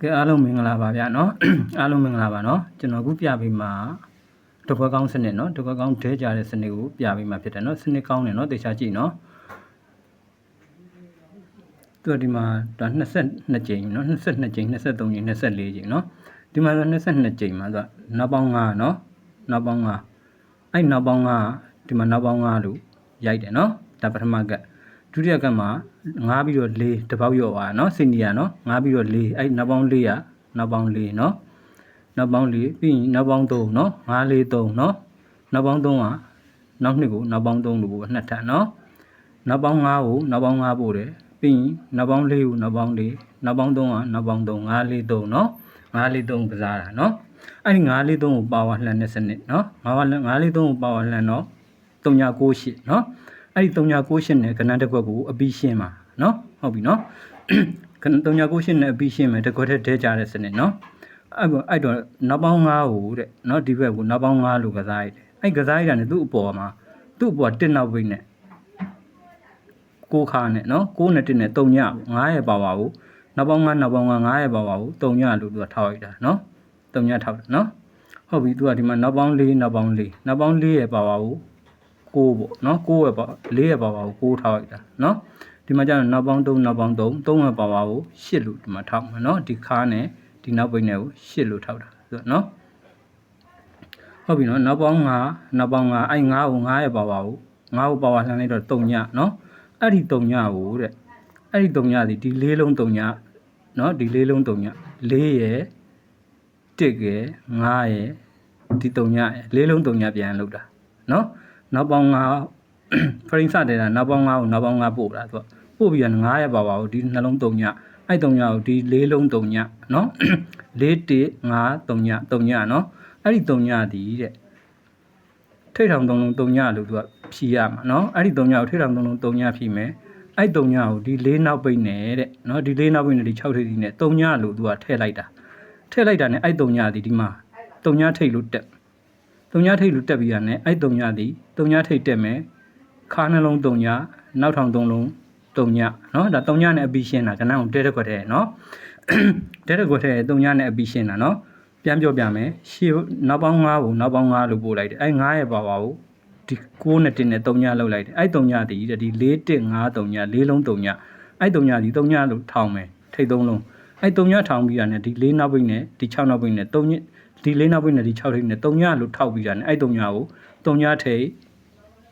ကဲအားလုံးမင်္ဂလာပါဗျာเนาะ အားလုံးမင်္ဂလာပါเนาะကျွန်တော်အခုပြပေးမှာတကွက်ကောင်းစနစ်เนาะတကွက်ကောင်းဒဲကြတဲ့စနစ်ကိုပြပေးမှာဖြစ်တယ်เนาะစနစ်ကောင်းတယ်เนาะတေချာကြည့်เนาะသူကဒီမှာဒါ22ကြိမ်เนาะ22ကြိမ်23ကြိမ်24ကြိမ်เนาะဒီမှာဆို22ကြိမ်မှာသူကနောက်ပေါင်း9เนาะနောက်ပေါင်း9အဲ့နောက်ပေါင်း9ဒီမှာနောက်ပေါင်း9လို့ရိုက်တယ်เนาะဒါပထမက ဒုတိယကတ်မှာ9ပြီးတော့4တပေါက်ရော့ပါနော်စီနီယာနော်9ပြီးတော့4အဲ့နောက်ပေါင်း4ရနောက်ပေါင်း4နော်နောက်ပေါင်း4ပြီးရင်နောက်ပေါင်း3နော်9 4 3နော်နောက်ပေါင်း3ကနောက်နှစ်ကိုနောက်ပေါင်း3လို့ကိုအနှစ်ထပ်နော်နောက်ပေါင်း5ကိုနောက်ပေါင်း5ပို့တယ်ပြီးရင်နောက်ပေါင်း4ကိုနောက်ပေါင်း4နောက်ပေါင်း3ကနောက်ပေါင်း3 9 4 3နော်9 4 3ကစားတာနော်အဲ့ဒီ9 4 3ကိုပါဝါလှန်တဲ့စနစ်နော်9 4 3ကိုပါဝါလှန်တော့398နော် အဲ့ဒီ309ရှင်နဲ့ကဏ္ဍတစ်ခွက်ကိုအပြီးရှင်းပါနော်ဟုတ်ပြီနော်ကဏ္ဍ309ရှင်နဲ့အပြီးရှင်းမယ်တစ်ခွက်ထက်ထဲကြတဲ့စနစ်နော်အဲ့တော့အဲ့တော့နောက်ပေါင်း9ကိုတဲ့နော်ဒီဘက်ကိုနောက်ပေါင်း9လို့ကစားရတယ်အဲ့ကစားရတာ ਨੇ သူ့အပေါ်မှာသူ့အပေါ်တစ်နောက်ပိတ်နဲ့ကိုခါနဲ့နော်ကိုနဲ့တစ်နဲ့3ည9ရဲ့ပါပါကိုနောက်ပေါင်း9နောက်ပေါင်း9 9ရဲ့ပါပါကို3ညလို့သူကထောက်ရတာနော်3ညထောက်တယ်နော်ဟုတ်ပြီသူကဒီမှာနောက်ပေါင်း4နောက်ပေါင်း4နောက်ပေါင်း4ရဲ့ပါပါကို 6ပေါ့နော်6ရဲ့ပါ4ရဲ့ပါပါကို6ထားလိုက်တာနော်ဒီမှာကျတော့နောက်ပေါင်း3နောက်ပေါင်း3 3ရဲ့ပါပါကို8လို့ဒီမှာထောက်မှာနော်ဒီခါနဲ့ဒီနောက်ပိတ်နဲ့ကို8လို့ထောက်တာဆိုတော့နော်ဟုတ်ပြီနော်နောက်ပေါင်း9နောက်ပေါင်း9အဲ့9ကို9ရဲ့ပါပါကို9ကိုပါပါလှမ်းလိုက်တော့3ညနော်အဲ့ဒီ3ညကိုတဲ့အဲ့ဒီ3ညစီဒီ၄လုံး3ညနော်ဒီ၄လုံး3ည4ရဲ့1ရဲ့5ရဲ့ဒီ3ညရဲ့၄လုံး3ညပြန်လောက်တာနော် နောက်ပေါင်း9ဖရင်းစတယ်တာနောက်ပေါင်း9ကိုနောက်ပေါင်း9ပို့တာဆိုတော့ပို့ပြီးတော့9ရပါပါဘူးဒီနှလုံး3ညအဲ့3ညကိုဒီ၄လုံး3ညနော်၄1 5 3ည3ညနော်အဲ့ဒီ3ညဒီတဲ့ထိတ်ထောင်3လုံး3ညလို့သူကဖြီးရမှာနော်အဲ့ဒီ3ညကိုထိတ်ထောင်3လုံး3ညဖြီးမယ်အဲ့3ညကိုဒီ၄နောက်ပိတ်နေတဲ့နော်ဒီ၄နောက်ပိတ်နေဒီ6ထိပ်ဒီနဲ့3ညလို့သူကထည့်လိုက်တာထည့်လိုက်တာနဲ့အဲ့3ညဒီဒီမှာ3ညထိတ်လို့တက် 3ညထိတ်လို့တက်ပြီးရတယ်အဲ့3ညသည်3ညထိတ်တက်မယ်ခါနှလုံး3ညနောက်ထောင်3လုံး3ညเนาะဒါ3ညနဲ့အပြီးရှင်းတာကဏ္ဍကိုတဲတက်ခွက်တဲ့เนาะတဲတက်ခွက်တဲ့3ညနဲ့အပြီးရှင်းတာเนาะ ပြန်ပြောပြမယ်ရှေ့နောက်ပေါင်း9ကိုနောက်ပေါင်း9လို့ပို့လိုက်တယ်အဲ9ရဲ့ပါပါကိုဒီ6နဲ့1နဲ့3ညလောက်လိုက်တယ်အဲ3ညတည်တဲ့ဒီ4 1 5 3ည4လုံး3ညအဲ3ညဒီ3ညလို့ထောင်းမယ်ထိတ်3လုံးအဲ3ညထောင်းပြီးရတယ်ဒီ4နောက်ပိတ်နဲ့ဒီ6နောက်ပိတ်နဲ့3ည ဒီ၄နောက်ပိတ်နဲ့ဒီ6ထိပ်နဲ့3ညလို့ထောက်ပြီးတာနဲ့အဲ့3ညကို3ညထိပ်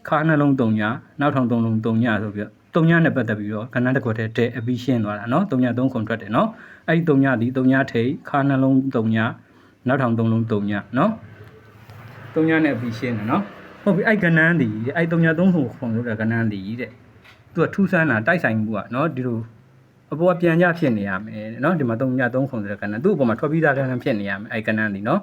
ခါနှလုံး3ညနောက်ထောင်3လုံး3ညဆိုပြီးတော့3ညနဲ့ပတ်သက်ပြီးတော့ကဏ္ဍတစ်ခွက်တည်းတဲ့အပြီးရှင်းသွားတာနော်3ည3ခုထွက်တယ်နော်အဲ့ဒီ3ညဒီ3ညထိပ်ခါနှလုံး3ညနောက်ထောင်3လုံး3ညနော်3ညနဲ့အပြီးရှင်းတယ်နော်ဟုတ်ပြီအဲ့ကဏ္ဍန်ဒီအဲ့3ည3ခုခုလို့တဲ့ကဏ္ဍန်ဒီတဲ့သူကထူးဆန်းတာတိုက်ဆိုင်မှုကနော်ဒီလို အပေါ်ပြန်ကြဖြစ်နေရမယ်တဲ့နော်ဒီမှာသုံးညသုံးခုံဆိုတဲ့ကဏန်းသူ့အပေါ်မှာထွက်ပြီးသားကဏန်းဖြစ်နေရမယ်အဲ့ကဏန်းဒီနော်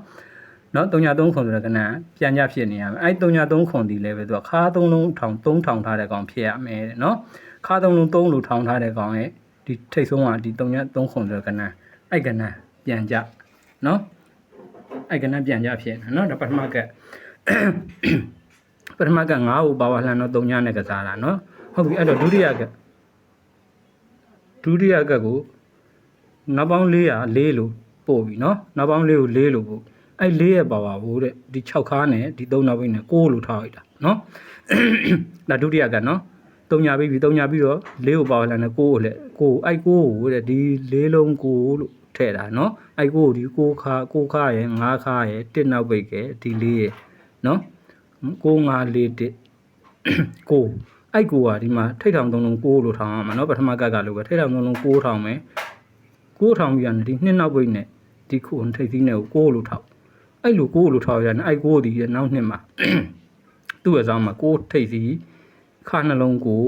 နော်သုံးညသုံးခုံဆိုတဲ့ကဏန်းပြန်ကြဖြစ်နေရမယ်အဲ့သုံးညသုံးခုံဒီလည်းပဲသူကခါသုံးလုံးထောင်သုံးထောင်ထားတဲ့ကောင်ဖြစ်ရမယ်တဲ့နော်ခါသုံးလုံးသုံးလို့ထောင်ထားတဲ့ကောင်ရဲ့ဒီထိတ်ဆုံးကဒီသုံးညသုံးခုံဆိုတဲ့ကဏန်းအဲ့ကဏန်းပြန်ကြနော်အဲ့ကနပြန်ကြဖြစ်နေနော်ဒါပထမကပထမက9ကိုပါဝါလှန်တော့3ညနဲ့ကစားတာနော်ဟုတ်ပြီအဲ့တော့ဒုတိယက ဒုတိယကကိုနောက်ပေါင်း400 4လို့ပို့ပြီနော်နောက်ပေါင်း4ကို4လို့ပို့အဲ့4ရဲ့ပါဝါကိုတဲ့ဒီ6ခါနဲ့ဒီ3နောက်ပိတ်နဲ့6လို့ထားလိုက်တာနော်ဒါဒုတိယကနော်3ညပြီးပြီ3ညပြီးတော့4ကိုပါဝါလှန်နဲ့6ကိုလည်း6အဲ့6ကိုတဲ့ဒီ4လုံး6လို့ ထည့်တာเนาะအဲ့ကိုဒီကိုခါကိုခါရယ်ငါးခါရယ်တစ်နောက်ပိတ်ကဲဒီလေးရယ်เนาะကိုငါလေးတစ်ကို အဲ့ကိုကဒီမှာထိတ်ထောင်သုံးလုံးကိုလို့ထောင်ရမှာเนาะပထမကကလို့ပဲထိတ်ထောင်သုံးလုံးကိုထောင်မယ်ကိုထောင်ပြီးရတယ်ဒီနှစ်နောက်ပိတ်နဲ့ဒီခုထိတ်သီးနဲ့ကိုလို့ထောက်အဲ့လိုကိုလို့ထောက်ရတယ်အဲ့ကိုဒီနောက်နှစ်မှာသူ့ရဲ့ဆောင်မှာကိုထိတ်သီးခါနှလုံးကို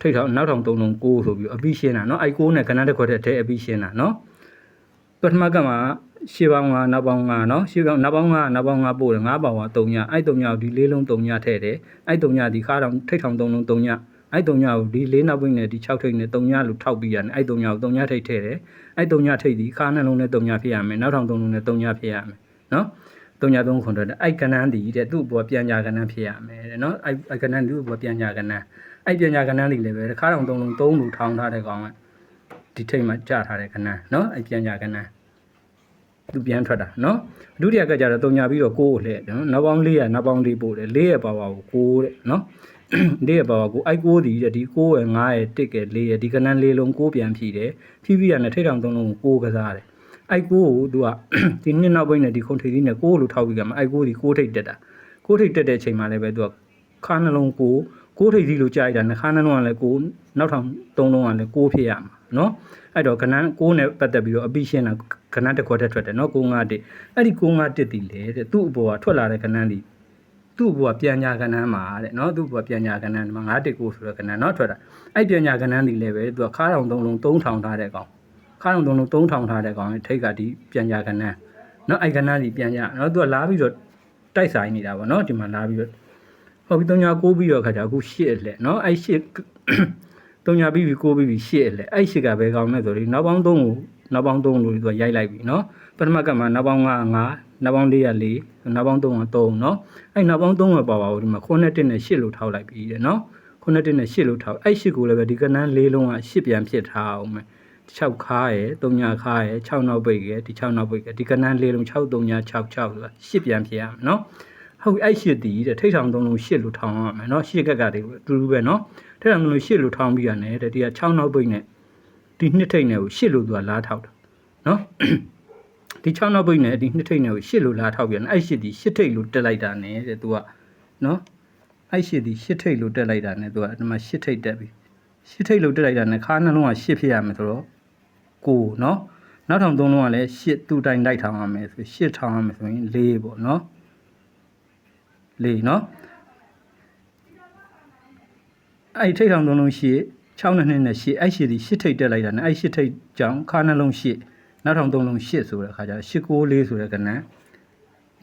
ထိတ်ထောင်နောက်ထောင်သုံးလုံးကိုဆိုပြီးအပြီးရှင်းတာเนาะအဲ့ကိုနဲ့ကဏ္ဍတစ်ခွက်တည်းထဲအပြီးရှင်းတာเนาะပထမကမှာ ရှေ့ပေါင်းကနောက်ပေါင်းကနော်ရှေ့ပေါင်းနောက်ပေါင်းကနောက်ပေါင်းကပို့တယ်ငါးပေါင်းက၃ညအဲ့၃ညကိုဒီလေးလုံး၃ညထည့်တယ်အဲ့၃ညဒီခါတောင်ထိတ်ထောင်၃လုံး၃ညအဲ့၃ညကိုဒီလေးနောက်ပိတ်နဲ့ဒီ၆ထိတ်နဲ့၃ညလို့ထောက်ပြီးရတယ်အဲ့၃ညကို၃ညထိတ်ထည့်တယ်အဲ့၃ညထိတ်ဒီခါနှလုံးနဲ့၃ညဖြစ်ရမယ်နောက်ထောင်၃လုံးနဲ့၃ညဖြစ်ရမယ်နော်၃ည၃ခွန်တော့အဲ့ကဏ္ဍဒီတဲ့သူ့ဘောပြန်ညာကဏ္ဍဖြစ်ရမယ်တဲ့နော်အဲ့အဲ့ကဏ္ဍသူ့ဘောပြန်ညာကဏ္ဍအဲ့ပြန်ညာကဏ္ဍတွေလည်းပဲတခါတောင်၃လုံး၃လို့ထောင်ထားတဲ့ကောင်ကဒီထိတ်မှာကြထားတဲ့ကဏ္ဍနော်အဲ့ပြန်ညာကဏ္ဍ သူပြန်ထွက်တာနော်ဒုတိယကကြတော့တုံညာပြီးတော့ကိုးကိုလှည့်တယ်နော်နောက်ပေါင်း400နောက်ပေါင်း4ပို့တယ်4ရဲ့ပါဝါကိုကိုးတဲ့နော်4ရဲ့ပါဝါကိုအိုက်ကိုးဒီတဲ့ဒီ9ရဲ့9ရဲ့1ရဲ့4ရဲ့ဒီကနန်းလေးလုံးကိုးပြန်ဖြီးတယ်ဖြီးပြီးရနဲ့ထိတ်ထောင်သုံးလုံးကိုကိုးကစားတယ်အိုက်ကိုးကိုသူကဒီနှစ်နောက်ပိုင်းနဲ့ဒီခုံထိပ်လေးနဲ့ကိုးလို့ထောက်ပြီးကမှအိုက်ကိုးဒီကိုးထိပ်တက်တာကိုးထိပ်တက်တဲ့အချိန်မှာလည်းပဲသူကခါနှလုံးကိုးကိုးထိပ်စီလို့ကြာရတာနှခါနှလုံးကလည်းကိုးနောက်ထောင်သုံးလုံးကလည်းကိုးဖြစ်ရမှာ နော်အဲ့တော့ကနန်း6နဲ့ပတ်သက်ပြီးတော့အပိရှင်းတာကနန်းတစ်ခွက်တည်းထွက်တယ်နော်6 5 1အဲ့ဒီ6 5 1တည်လေတဲ့သူ့အပေါ်ကထွက်လာတဲ့ကနန်းဒီသူ့အပေါ်ကပြန်ညာကနန်းမှာတဲ့နော်သူ့အပေါ်ကပြန်ညာကနန်းဒီမှာ9 1 9ဆိုတဲ့ကနန်းနော်ထွက်တာအဲ့ပြန်ညာကနန်းဒီလည်းပဲသူကခါးတောင်သုံးလုံး3000ထားတဲ့ကောင်ခါးတောင်သုံးလုံး3000ထားတဲ့ကောင်ထိတ်ကဒီပြန်ညာကနန်းနော်အဲ့ကနန်းဒီပြန်ညာနော်သူကလာပြီးတော့တိုက်ဆိုင်နေတာပေါ့နော်ဒီမှာလာပြီးတော့ဟုတ်ပြီ3ညာ9ပြီးတော့ခါကျအခု8လက်နော်အဲ့8 တုံညာပြီးပြီကိုပြီးပြီရှေ့လေအဲ့ရှေ့ကပဲကောင်းမဲ့ဆိုရင်နောက်ပေါင်း၃ကိုနောက်ပေါင်း၃လို့သူကရိုက်လိုက်ပြီနော်ပထမကမှာနောက်ပေါင်း5 5နောက်ပေါင်း4 4နောက်ပေါင်း3က3နော်အဲ့နောက်ပေါင်း3ကပါပါဘူးဒီမှာ9နဲ့1နဲ့8လို့ထောက်လိုက်ပြီတဲ့နော်9နဲ့1နဲ့8လို့ထောက်အဲ့8ကိုလည်းပဲဒီကဏ္ဍ၄လုံးက8ပြန်ဖြစ်ထားအောင်မယ်6ခါရယ်3ညခါရယ်6နောက်ပိတ်ရယ်ဒီ6နောက်ပိတ်ရယ်ဒီကဏ္ဍ၄လုံး6 3ည6 6ဆိုတာ8ပြန်ဖြစ်ရမယ်နော်ဟုတ်အဲ့8ဒီတဲ့ထိတ်ဆောင်3လုံး8လို့ထောင်ရမယ်နော်8ကက်ကတွေအတူတူပဲနော် တဲ့တော့မလို့ရှစ်လို့ထောင်းပြီးရတယ်တဲ့ဒီက6နောက်ပိတ်နဲ့ဒီနှစ်ထိတ်နဲ့ကိုရှစ်လို့သူကလားထောက်တာနော်ဒီ6နောက်ပိတ်နဲ့ဒီနှစ်ထိတ်နဲ့ကိုရှစ်လို့လားထောက်ပြန်အဲ့ရှစ်ဒီရှစ်ထိတ်လို့တက်လိုက်တာနဲ့တဲ့သူကနော်အဲ့ရှစ်ဒီရှစ်ထိတ်လို့တက်လိုက်တာနဲ့သူကဒီမှာရှစ်ထိတ်တက်ပြီရှစ်ထိတ်လို့တက်လိုက်တာနဲ့ခါနှလုံးကရှစ်ဖြစ်ရမယ်ဆိုတော့ကိုနော်နောက်ထောင်သုံးလုံးကလည်းရှစ်သူ့တိုင်လိုက်ထောင်ရမယ်ဆိုရှစ်ထောင်ရမယ်ဆိုရင်၄ပေါ့နော်၄နော် အဲ့ထိတ်ဆောင်သုံးလုံးရှိ6နဲ့2နဲ့8အဲ့ရှိဒီ8ထိတ်တက်လိုက်တာနဲ့အဲ့8ထိတ်ကြောင့်ခါနှလုံး8နောက်ထောင်သုံးလုံး8ဆိုတဲ့အခါကျ8 9 4ဆိုတဲ့ကဏ္ဍ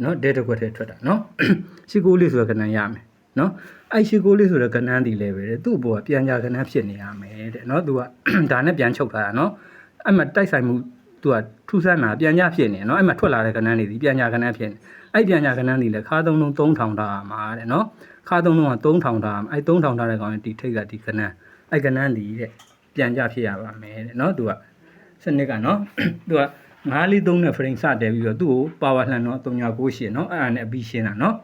နော်ဒဲတစ်ခွက်ထဲထွက်တာနော်8 9 4ဆိုတဲ့ကဏ္ဍရမယ်နော်အဲ့ရှိကိုလေးဆိုတော့ကဏ္ဍဒီလည်းပဲတဲ့သူ့ဘောကပြန်ကြကဏ္ဍဖြစ်နေရမယ်တဲ့နော်သူကဒါနဲ့ပြန်ချုပ်ထားတာနော်အဲ့မှာတိုက်ဆိုင်မှုသူကထူးဆန်းတာပြန်ကြဖြစ်နေနော်အဲ့မှာထွက်လာတဲ့ကဏ္ဍတွေဒီပြန်ကြကဏ္ဍဖြစ်နေအဲ့ပြန်ကြကဏ္ဍတွေလည်းခါသုံးလုံး3000တာမှာတဲ့နော် ခါသုံးလုံးက3000ထားအဲ3000ထားတဲ့ကောင်ဒီထိတ်ကဒီကနန်းအဲကနန်းဒီတဲ့ပြန်ကြဖြစ်ရပါမယ်တဲ့နော်သူကစနစ်ကနော်သူက943နဲ့ frame စတယ်ပြီးတော့သူ့ကို power လှန်တော့3998နော်အဲ့ဒါနဲ့အပြီးရှင်းတာနော်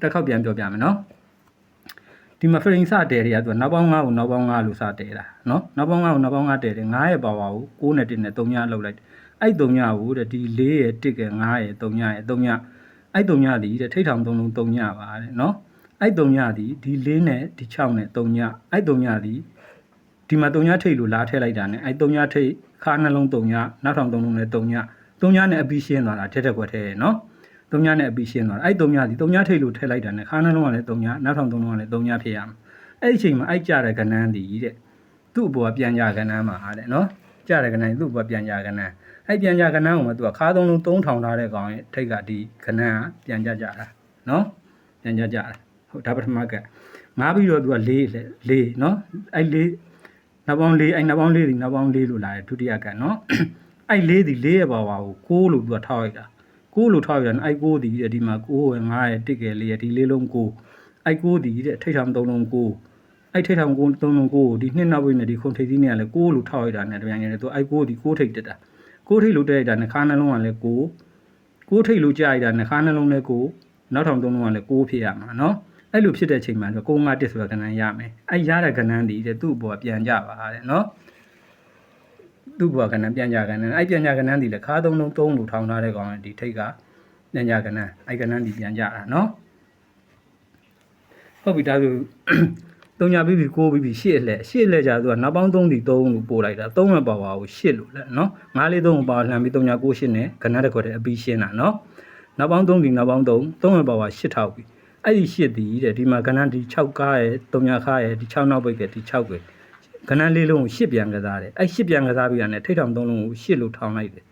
တစ်ခေါက်ပြန်ပြောပြမယ်နော်ဒီမှာ frame စတယ်တွေကသူကနောက်ပေါင်း9ကိုနောက်ပေါင်း9လို့စတယ်တာနော်နောက်ပေါင်း9ကိုနောက်ပေါင်း9တယ်တယ်9ရဲ့ power ကို6နဲ့1နဲ့3ညလောက်လိုက်အဲ့3ညကိုတဲ့ဒီ4ရဲ့1က9ရဲ့3ညရဲ့3ညအဲ့3ညဒီတဲ့ထိထောင်3လုံး3ညပါတဲ့နော် အဲ့3ညသည်ဒီ4နဲ့ဒီ6နဲ့3ညအဲ့3ညသည်ဒီမှာ3ညထိတ်လို့လာထည့်လိုက်တာနဲ့အဲ့3ညထိတ်ခါနှလုံး3ညနောက်ထောင်3လုံးနဲ့3ည3ညနဲ့အပြီးရှင်းသွားတာထက်တက်ကွက်ထဲနော်3ညနဲ့အပြီးရှင်းသွားတာအဲ့3ညသည်3ညထိတ်လို့ထည့်လိုက်တာနဲ့ခါနှလုံးကလည်း3ညနောက်ထောင်3လုံးကလည်း3ညဖြစ်ရမှာအဲ့ဒီအချိန်မှာအဲ့ကြတဲ့ကဏ္ဍန်းသည်တဲ့သူ့အပေါ်ကပြန်ကြကဏ္ဍန်းမှာတဲ့နော်ကြတဲ့ကဏ္ဍန်းသူ့အပေါ်ပြန်ကြကဏ္ဍန်းအဲ့ပြန်ကြကဏ္ဍန်းကိုမှသူကခါသုံးလုံး3000ထားတဲ့ကောင်ရဲ့ထိတ်ကဒီကဏ္ဍန်းကပြန်ကြကြတာနော်ပြန်ကြကြတာ ဟုတ်ဒါပထမကငါးပြီးတော့သူက၄လေ၄နော်အဲ့၄နောက်ပေါင်း၄အဲ့နောက်ပေါင်း၄ဒီနောက်ပေါင်း၄လို့လာတယ်ဒုတိယကနော်အဲ့၄ဒီ၄ရဲ့ဘာဝါကိုကိုလို့သူကထောက်လိုက်တာကိုလို့ထောက်လိုက်တာအဲ့ကိုဒီဒီမှာကိုရယ်ငါရယ်တစ်ကယ်လေးရယ်ဒီလေးလုံးကိုအဲ့ကိုဒီတဲ့ထိတ်ထောင်သုံးလုံးကိုအဲ့ထိတ်ထောင်ကိုသုံးလုံးကိုဒီနှစ်နောက်ပြီးနဲ့ဒီခုံထိတ်စီးနေရလဲကိုလို့ထောက်လိုက်တာနဲ့တပြန်ရတယ်သူအဲ့ကိုဒီကိုထိတ်တက်တာကိုထိတ်လို့တက်လိုက်တာနှခါနှလုံးကလည်းကိုကိုထိတ်လို့ကြရိုက်တာနှခါနှလုံးလည်းကိုနောက်ထောင်သုံးလုံးကလည်းကိုဖြစ်ရမှာနော် အဲ့လိုဖြစ်တဲ့ချိန်မှာတော့ကိုငါတစ်ဆိုတဲ့ကဏ္ဍရမယ်အဲ့ရတဲ့ကဏ္ဍဒီတဲ့သူ့ဘောပြန်ကြပါတဲ့နော်သူ့ဘောကဏ္ဍပြန်ကြကဏ္ဍအဲ့ပြန်ကြကဏ္ဍဒီလေခါသုံးလုံးသုံးလို့ထောင်းထားတဲ့ကောင်ဒီထိတ်ကပြန်ကြကဏ္ဍအဲ့ကဏ္ဍဒီပြန်ကြတာနော်ဟုတ်ပြီဒါဆိုတုံညာပြီးပြီကိုပြီးပြီရှစ်လက်ရှစ်လက်ကြသူကနောက်ပေါင်း3ဒီ3လို့ပို့လိုက်တာ3မဲ့ပါပါကိုရှစ်လို့လက်နော်9လေး3ကိုပါလှမ်းပြီးတုံညာ6ရှစ်နဲ့ကဏ္ဍတစ်ခွက်တည်းအပြီးရှင်းတာနော်နောက်ပေါင်း3ဒီနောက်ပေါင်း3 3မဲ့ပါပါရှစ်ထောက်ပြီ အဲ့ဒီရှစ်ဒီတဲ့ဒီမှာကဏ္ဍဒီ6ကားရဲ့3ညခါရဲ့ဒီ6နောက်ပိတ်ရဲ့ဒီ6ပဲကဏ္ဍလေးလုံးကိုရှစ်ပြန်ကစားတယ်အဲ့ရှစ်ပြန်ကစားပြီးတာနဲ့ထိတ်ထောင်သုံးလုံးကိုရှစ်လို့ထောင်းလိုက်တယ်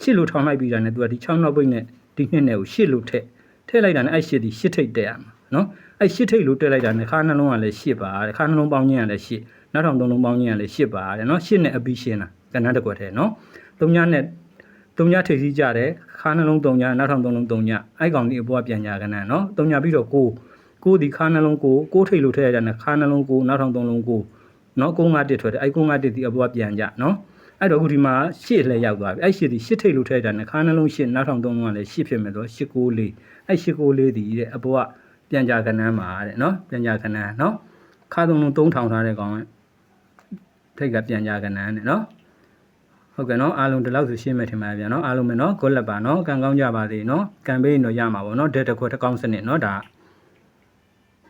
ရှစ်လို့ထောင်းလိုက်ပြီးတာနဲ့သူကဒီ6နောက်ပိတ်နဲ့ဒီနှစ်နဲ့ကိုရှစ်လို့ထည့်ထည့်လိုက်တာနဲ့အဲ့ရှစ်ဒီရှစ်ထိတ်တက်ရမှာနော်အဲ့ရှစ်ထိတ်လို့တက်လိုက်တာနဲ့ခါနှလုံးကလည်းရှစ်ပါတဲ့ခါနှလုံးပေါင်းခြင်းကလည်းရှစ်နောက်ထောင်သုံးလုံးပေါင်းခြင်းကလည်းရှစ်ပါတဲ့နော်ရှစ်နဲ့အပြီးရှင်းတာကဏ္ဍတစ်ခွက်ထဲနော်3ညနဲ့ 3ညထိပ်စီးကြတယ်ခါနှလုံး3ညနောက်ထောင်3လုံး3ညအဲ့ကောင်ဒီအပေါ်ကပြန်ညာကဏ္ဍနော်3ညပြီးတော့9ကိုဒီခါနှလုံးကိုကိုထိတ်လို့ထည့်ရတဲ့ခါနှလုံးကိုနောက်ထောင်3လုံးကိုနော်ကုန်းငါတစ်ထွက်တယ်အဲ့ကုန်းငါတစ်ဒီအပေါ်ကပြန်ကြနော်အဲ့တော့အခုဒီမှာရှစ်လည်းရောက်သွားပြီအဲ့ရှစ်ဒီရှစ်ထိတ်လို့ထဲတာနှခါနှလုံးရှစ်နောက်ထောင်သုံးလုံးကလည်းရှစ်ဖြစ်မယ်ဆိုရှစ်ကိုလေးအဲ့ရှစ်ကိုလေးဒီတဲ့အပေါ်ကပြန်ကြကနန်းမှာတဲ့နော်ပြန်ကြကနန်းနော်ခါသုံးလုံးသုံးထောင်ထားတဲ့ကောင်ကထိတ်ကပြန်ကြကနန်းတဲ့နော် ဟုတ်ကဲ့နော်အားလုံးဒီလောက်ဆိုရှင်းမယ်ထင်ပါတယ်ဗျာနော်အားလုံးပဲနော်ဂုတ်လက်ပါနော်ကံကောင်းကြပါစေနော်ကံပေးရင်တော့ရမှာပေါ့နော်ဒက်တစ်ခွက်တစ်ကောင်းစနစ်နော်ဒါက